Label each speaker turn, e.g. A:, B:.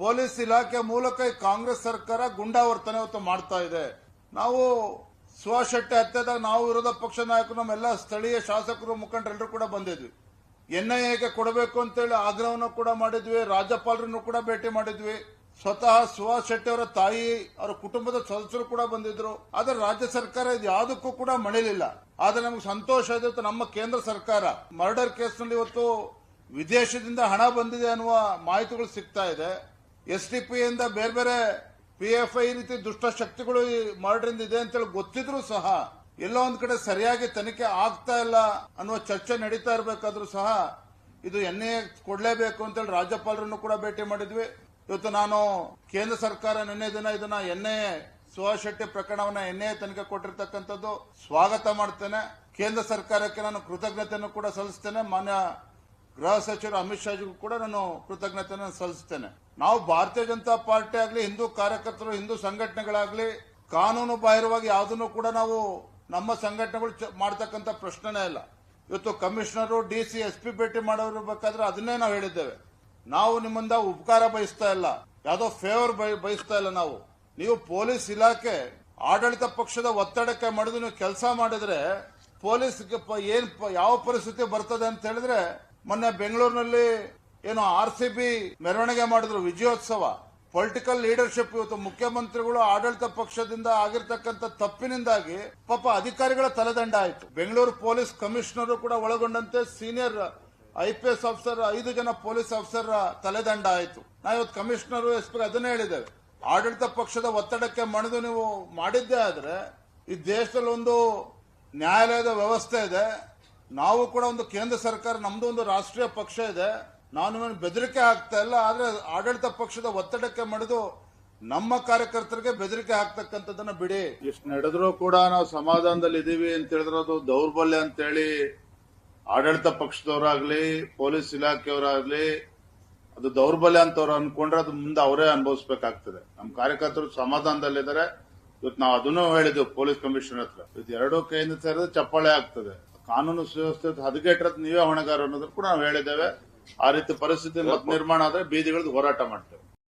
A: Police ಇಲಾಖೆ ಮೂಲಕ ಈ ಕಾಂಗ್ರೆಸ್ ಸರ್ಕಾರ ಗುಂಡಾವರ್ತನೆ ಇವತ್ತು ಮಾಡ್ತಾ ಇದೆ. ನಾವು ಸುಹಾಶೆಟ್ಟಿ ಶೆಟ್ಟಿ ಹತ್ಯೆದಾಗ ನಾವು ವಿರೋಧ ಪಕ್ಷ ನಾಯಕರು, ನಮ್ಮೆಲ್ಲ ಸ್ಥಳೀಯ ಶಾಸಕರು ಮುಖಂಡರೆಲ್ಲರೂ ಕೂಡ ಬಂದಿದ್ವಿ. ಎನ್ಐಎಗೆ ಕೊಡಬೇಕು ಅಂತೇಳಿ ಆಗ್ರಹವನ್ನು ಕೂಡ ಮಾಡಿದ್ವಿ, ರಾಜ್ಯಪಾಲರನ್ನು ಕೂಡ ಭೇಟಿ ಮಾಡಿದ್ವಿ. ಸ್ವತಃ ಸುಹಾಸ್ ಶೆಟ್ಟಿ ಅವರ ತಾಯಿ, ಅವರ ಕುಟುಂಬದ ಸದಸ್ಯರು ಕೂಡ ಬಂದಿದ್ರು. ಆದರೆ ರಾಜ್ಯ ಸರ್ಕಾರ ಇದು ಯಾವುದಕ್ಕೂ ಕೂಡ ಮಣಿಲಿಲ್ಲ. ಆದರೆ ನಮ್ಗೆ ಸಂತೋಷ ಇದೆ ನಮ್ಮ ಕೇಂದ್ರ ಸರ್ಕಾರ ಮರ್ಡರ್ ಕೇಸ್ನಲ್ಲಿ ಇವತ್ತು ವಿದೇಶದಿಂದ ಹಣ ಬಂದಿದೆ ಅನ್ನುವ ಮಾಹಿತಿಗಳು ಸಿಗ್ತಾ ಇದೆ. ಎಸ್ ಟಿ ಪಿ ಇಂದ ಬೇರೆ ಬೇರೆ ಪಿ ಎಫ್ ಐ ರೀತಿ ದುಷ್ಟ ಶಕ್ತಿಗಳು ಈ ಮರ್ಡರ್ ಇದೆ ಅಂತೇಳಿ ಗೊತ್ತಿದ್ರು ಸಹ ಎಲ್ಲೋ ಒಂದ್ ಕಡೆ ಸರಿಯಾಗಿ ತನಿಖೆ ಆಗ್ತಾ ಇಲ್ಲ ಅನ್ನುವ ಚರ್ಚೆ ನಡೀತಾ ಇರಬೇಕಾದ್ರೂ ಸಹ ಇದು ಎನ್ ಎ ಕೊಡ್ಲೇಬೇಕು ಅಂತೇಳಿ ರಾಜ್ಯಪಾಲರನ್ನು ಕೂಡ ಭೇಟಿ ಮಾಡಿದ್ವಿ. ಇವತ್ತು ನಾನು ಕೇಂದ್ರ ಸರ್ಕಾರ ನಿನ್ನೆ ದಿನ ಇದನ್ನ ಎನ್ ಐ ಸುಭಾಷ್ ಶೆಟ್ಟಿ ಪ್ರಕರಣವನ್ನ ಎನ್ ಐ ತನಿಖೆ ಕೊಟ್ಟಿರ್ತಕ್ಕಂಥದ್ದು ಸ್ವಾಗತ ಮಾಡ್ತೇನೆ. ಕೇಂದ್ರ ಸರ್ಕಾರಕ್ಕೆ ನಾನು ಕೃತಜ್ಞತೆಯನ್ನು ಕೂಡ ಸಲ್ಲಿಸ್ತೇನೆ. ಮಾನ್ಯ ಗೃಹ ಸಚಿವರು ಅಮಿತ್ ಶಾಜಿಗೂ ಕೂಡ ನಾನು ಕೃತಜ್ಞತೆಯನ್ನು ಸಲ್ಲಿಸ್ತೇನೆ. ನಾವು ಭಾರತೀಯ ಜನತಾ ಪಾರ್ಟಿ ಆಗಲಿ, ಹಿಂದೂ ಕಾರ್ಯಕರ್ತರು, ಹಿಂದೂ ಸಂಘಟನೆಗಳಾಗಲಿ, ಕಾನೂನು ಬಾಹಿರವಾಗಿ ಯಾವುದನ್ನು ಕೂಡ ನಾವು ನಮ್ಮ ಸಂಘಟನೆಗಳು ಮಾಡ್ತಕ್ಕಂಥ ಪ್ರಶ್ನೆನೇ ಇಲ್ಲ. ಇವತ್ತು commissioner, D C, S P ಭೇಟಿ ಮಾಡೋರ್ಬೇಕಾದ್ರೆ ಅದನ್ನೇ ನಾವು ಹೇಳಿದ್ದೇವೆ. ನಾವು ನಿಮ್ಮಿಂದ ಉಪಕಾರ ಬಯಸ್ತಾ ಇಲ್ಲ. ಯಾವುದೋ ಫೇವರ್ ಬಯಸ್ತಾ ಇಲ್ಲ ನಾವು. ನೀವು ಪೊಲೀಸ್ ಇಲಾಖೆ, ಆಡಳಿತ ಪಕ್ಷದ ಒತ್ತಡಕ್ಕೆ ಮಡಿದು ನೀವು ಕೆಲಸ ಮಾಡಿದ್ರೆ ಪೊಲೀಸ್ ಏನ್ ಯಾವ ಪರಿಸ್ಥಿತಿ ಬರ್ತದೆ ಅಂತ ಹೇಳಿದ್ರೆ, ಮೊನ್ನೆ ಬೆಂಗಳೂರಿನಲ್ಲಿ ಏನು ಆರ್ ಸಿ ಬಿ ಮೆರವಣಿಗೆ ಮಾಡಿದ್ರು ವಿಜಯೋತ್ಸವ. ಪೊಲಿಟಿಕಲ್ ಲೀಡರ್ಶಿಪ್ ಇವತ್ತು ಮುಖ್ಯಮಂತ್ರಿಗಳು ಆಡಳಿತ ಪಕ್ಷದಿಂದ ಆಗಿರ್ತಕ್ಕಂಥ ತಪ್ಪಿನಿಂದಾಗಿ ಪಾಪ ಅಧಿಕಾರಿಗಳ ತಲೆದಂಡ ಆಯಿತು. ಬೆಂಗಳೂರು ಪೊಲೀಸ್ ಕಮಿಷನರ್ ಕೂಡ ಒಳಗೊಂಡಂತೆ senior I P S officer, ಐದು ಜನ ಪೊಲೀಸ್ ಆಫೀಸರ್ ತಲೆದಂಡ ಆಯಿತು. ನಾ ಇವತ್ತು ಕಮಿಷನರ್ ಎಸ್ ಪಿ ಅದನ್ನೇ ಹೇಳಿದ್ದೇವೆ ಆಡಳಿತ ಪಕ್ಷದ ಒತ್ತಡಕ್ಕೆ ಮಣಿದು ನೀವು ಮಾಡಿದ್ದೇ ಆದ್ರೆ ಈ ದೇಶದಲ್ಲಿ ಒಂದು ನ್ಯಾಯಾಲಯದ ವ್ಯವಸ್ಥೆ ಇದೆ. ನಾವು ಕೂಡ ಒಂದು ಕೇಂದ್ರ ಸರ್ಕಾರ, ನಮ್ದು ಒಂದು ರಾಷ್ಟ್ರೀಯ ಪಕ್ಷ ಇದೆ. ನಿಮ್ಮನ್ನು ಬೆದರಿಕೆ ಆಗ್ತಾ ಇಲ್ಲ, ಆದ್ರೆ ಆಡಳಿತ ಪಕ್ಷದ ಒತ್ತಡಕ್ಕೆ ಮಣಿದು ನಮ್ಮ ಕಾರ್ಯಕರ್ತರಿಗೆ ಬೆದರಿಕೆ ಹಾಕ್ತಕ್ಕಂಥದ್ದನ್ನ ಬಿಡಿ. ಇಷ್ಟು ನಡೆದ್ರೂ ಕೂಡ ನಾವು ಸಮಾಧಾನದಲ್ಲಿ ಇದೀವಿ ಅಂತ ಹೇಳಿದ್ರೆ ಅದು ದೌರ್ಬಲ್ಯ ಅಂತೇಳಿ ಆಡಳಿತ ಪಕ್ಷದವರಾಗ್ಲಿ, ಪೊಲೀಸ್ ಇಲಾಖೆಯವರಾಗ್ಲಿ, ಅದು ದೌರ್ಬಲ್ಯ ಅಂತ ಅವ್ರು ಅನ್ಕೊಂಡ್ರೆ ಅದು ಮುಂದೆ ಅವರೇ ಅನುಭವಿಸ್ಬೇಕಾಗ್ತದೆ. ನಮ್ಮ ಕಾರ್ಯಕರ್ತರು ಸಮಾಧಾನದಲ್ಲಿದ್ದಾರೆ. ಇವತ್ತು ನಾವು ಅದನ್ನು ಹೇಳಿದ್ವಿ ಪೊಲೀಸ್ ಕಮಿಷನರ್ ಹತ್ರ. ಇದು ಎರಡೂ ಕೈಯಿಂದ ಸೇರಿದ್ರೆ ಚಪ್ಪಾಳೆ ಆಗ್ತದೆ. ಕಾನೂನು ಸುವ್ಯವಸ್ಥೆ ಹದಗೆಟ್ರದ್ ನೀವೇ ಹೊಣೆಗಾರ ಅನ್ನೋದನ್ನು ಕೂಡ ನಾವು ಹೇಳಿದ್ದೇವೆ. ಆ ರೀತಿ ಪರಿಸ್ಥಿತಿ ಮತ್ತೆ ನಿರ್ಮಾಣ ಆದ್ರೆ ಬೀದಿಗಳದ್ದು ಹೋರಾಟ ಮಾಡ್ತೇವೆ.